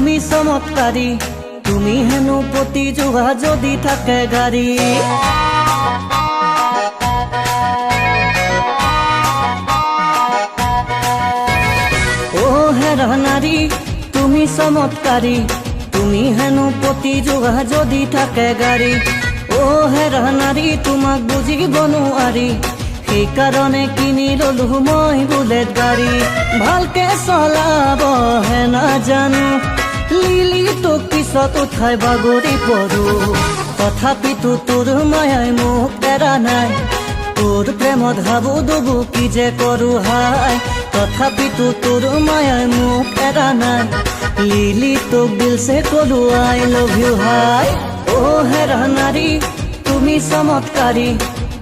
তুমি চমৎকাৰী, তুমি হেনো প্ৰতি যোৱা যদি থাকে গাড়ী। হেৰা নাৰী তুমি চমৎকাৰী, তুমি হেনো প্ৰতি যোৱা যদি থাকে গাড়ী। ও হেৰা নাৰী তোমাক বুজিব নোৱাৰি সেইকাৰণে কিনি ললো মই বুলেট গাড়ী। ভালকে চলাব হে নাজানো। লিলি তোক পিছত উঠাই বাগৰি পৰো তথাপিতো তোৰ মায়াই মোক এৰা নাই। তোৰ প্ৰেমত হাবু দুবু কি যে কৰো হাই। তথাপিতো তোৰ মায়াই মোক এৰা নাই। লিলি তোক দিলছে কলো, আই লভ ইউ হাই। অ হেৰা নাৰী তুমি চমৎকাৰী।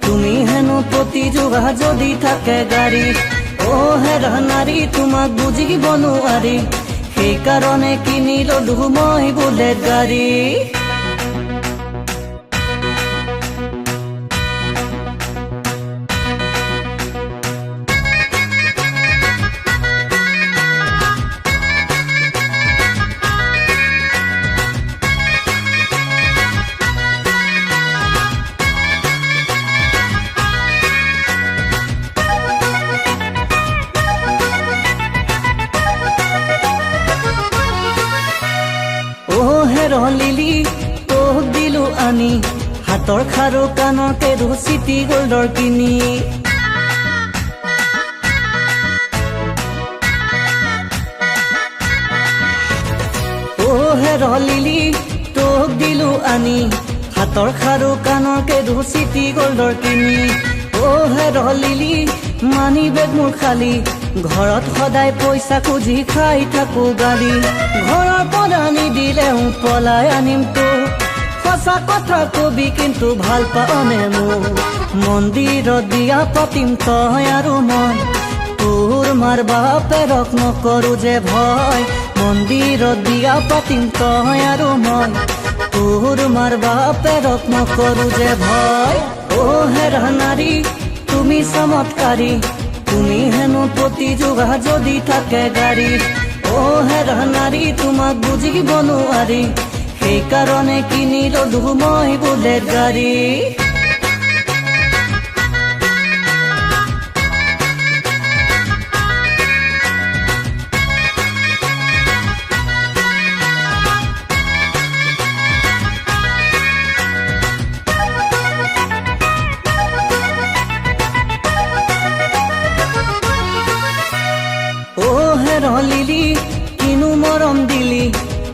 তুমি হেনো প্ৰতি যোৱা যদি থাকে গাড়ী। অ হেৰা নাৰী তোমাক বুজিব নোৱাৰি। সেইকাৰণে কারণে কিনিল মই বুলেট গাড়ী? হেৰ লিলি তোক দিলো আনি। হাতৰ খাৰু কাণৰ কেৰু চিটি গল্ডৰ কিনি। অ হেৰ লিলি তোক দিলো আনি। হাতৰ খাৰু কাণৰ কেৰু চিটি গল্ডৰ কিনি। অ হেৰ লিলি মানি বেগ মোৰ খালী। ঘৰত সদায় পইচা খুজি খাই থাকো গালি। ঘৰৰ পৰা নিদিলেও পলাই আনিম তোক সঁচা কথা কবি কিন্তু ভালো পাওনে মোক মন্দিৰত বিয়া পাতিম তই আৰু মই। তোৰ মাৰ বাপেৰক নকৰো যে ভয়। মন্দিৰত বিয়া পাতিম তই আৰু মই। তোৰ মাৰ বাপেৰক নকৰো যে ভয়। অ হেৰা নাৰী তুমি চমৎকাৰী। তুমি হেনো প্ৰতি যোগা যদি থাকে গাড়ী অ হেৰা নাৰী তোমাক বুজিব নোৱাৰি সেইকাৰণে কিনি ললো মই বোলে গাড়ী? হেৰ লিলি কিনো মৰম দিলি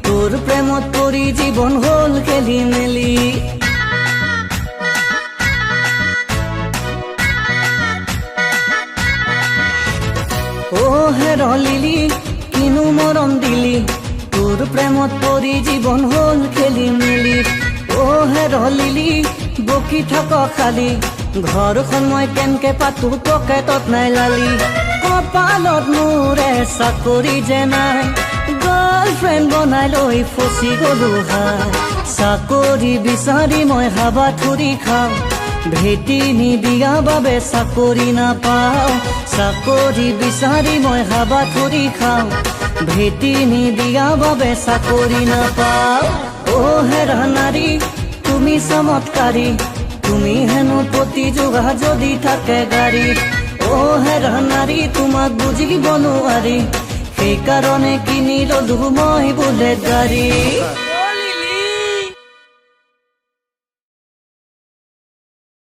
তোৰ প্ৰেমত পৰি জীৱন হ'ল খেলি মেলি। অ হেৰ লিলি কিনো মৰম দিলি তোৰ প্ৰেমত পৰি জীৱন হ'ল খেলি মেলি। অ হেৰ লিলি বকি থাক খালি ঘৰখন মই কেনকে পাতো পকেটত নাই লালি। কপালত মোৰে চাকৰি যে নাই। গাৰ্লফ্ৰেণ্ড বনাই লৈ ফচি গলো হাই। চাকৰি বিচাৰি মই হাবা থুৰি খাওঁ। ভেটি নিদিয়া বাবে চাকৰি নাপাওঁ। চাকৰি বিচাৰি মই হাবা থুৰি খাওঁ। ভেটি নিদিয়া বাবে চাকৰি নাপাওঁ। অ হেৰা নাৰী তুমি চমৎকাৰী। তুমি হেনো প্ৰতি যোগা যদি থাকে গাড়ী অ হেৰা নাৰী তোমাক বুজিব নোৱাৰি সেইকাৰণে কিনি ললো মই বুলেট গাড়ী